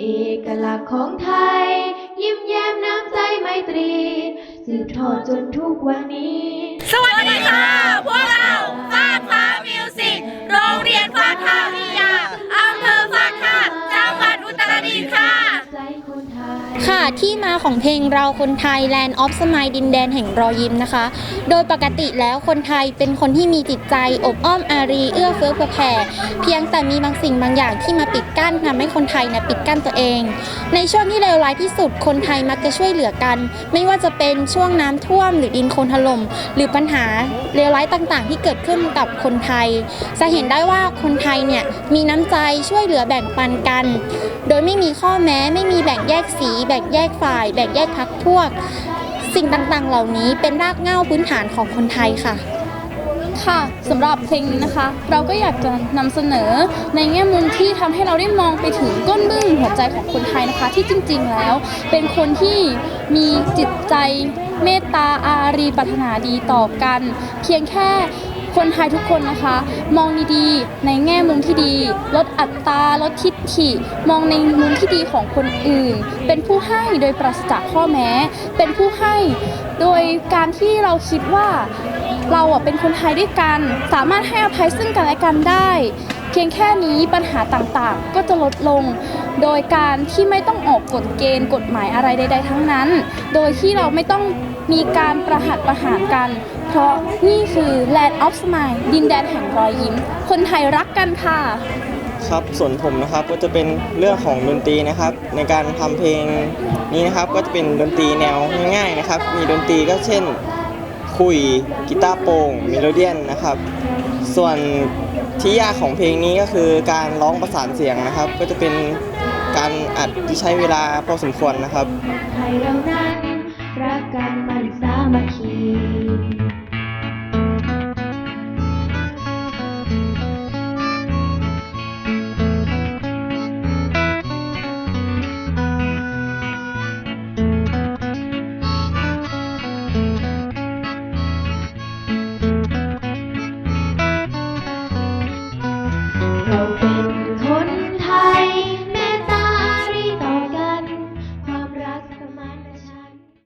เอกลักษณ์ของไทย ยิ้มแย้มน้ำใจไมตรีสืบทอดจนทุกวันนี้ สวัสดีค่ะ พวกเราฟากฟ้ามิวสิกโรงเรียนฟากท่าวิทยาอำเภอฟากท่าจังหวัดอุตรดิตถ์ค่ะ ค่ะที่มาของเพลงเราคนไทย Land of Smile ดินแดนแห่งรอยยิ้มนะคะ โดยปกติแล้วคนไทยเป็นคนที่มีจิตใจอบอ้อมอารี เอื้อเฟื้อเผื่อแผ่เพียงแต่มีบางสิ่งบางอย่างที่มาปิดกั้นทำให้คนไทยนะปิดกั้นตัวเอง ในช่วงที่เลวร้ายที่สุดคนไทยมักจะช่วยเหลือกัน ไม่ว่าจะเป็นช่วงน้ำท่วมหรือดินโคลนถล่มหรือปัญหาเลวร้ายต่างๆ ที่เกิดขึ้นกับคนไทย จะเห็นได้ว่าคนไทยเนี่ยมีน้ำใจช่วยเหลือแบ่งปันกัน โดยไม่มีข้อแม้ไม่มีแบ่งแยกสีแบ่งแยกฝ่าย แบ่งแยกพักพวก สิ่งต่างๆ เหล่านี้เป็นรากเหง้าพื้นฐานของคนไทยค่ะค่ะสำหรับเพลงนี้นะคะ เราก็อยากจะนำเสนอในแง่มุมที่ทำให้เราได้มองไปถึงก้นบึ้งหัวใจของคนไทยนะคะ ที่จริงๆแล้ว เป็นคนที่มีจิตใจเมตตาอารีปรารถนาดีต่อกัน เพียงแค่ คนไทยทุกคนนะคะ มองดีๆ ในแง่มุมที่ดี ลดอัตราลดทิฐิ มองในมุมที่ดีของคนอื่น เป็นผู้ให้โดยปราศจากข้อแม้ เป็นผู้ให้โดยการที่เราคิดว่าเราอะเป็นคนไทยด้วยกัน สามารถให้อภัยซึ่งกันและกันได้ เพียงแค่นี้ปัญหาต่างๆ ก็จะลดลง โดยการที่ไม่ต้องออกกฎเกณฑ์กฎหมายอะไรใด ๆ ทั้งนั้น โดยที่เราไม่ต้องมีการประหัตประหารกัน เพราะนี่คือ Land of Smile ดินแดนแห่งรอยยิ้ม คนไทยรักกันค่ะ ครับส่วนผมนะครับก็จะเป็นเรื่องของดนตรีนะครับ ในการทำเพลงนี้นะครับก็จะเป็นดนตรีแนวง่ายๆนะครับ มีดนตรีก็เช่นคุยกีตาร์โปร่งเมโลเดียนนะครับ ส่วน ที่ยากของเพลงนี้ก็คือการร้องประสานเสียงนะครับ ก็จะเป็นการอัดที่ใช้เวลาพอสมควรนะครับ ให้เรานั้นรักกันมาลึสามัคคี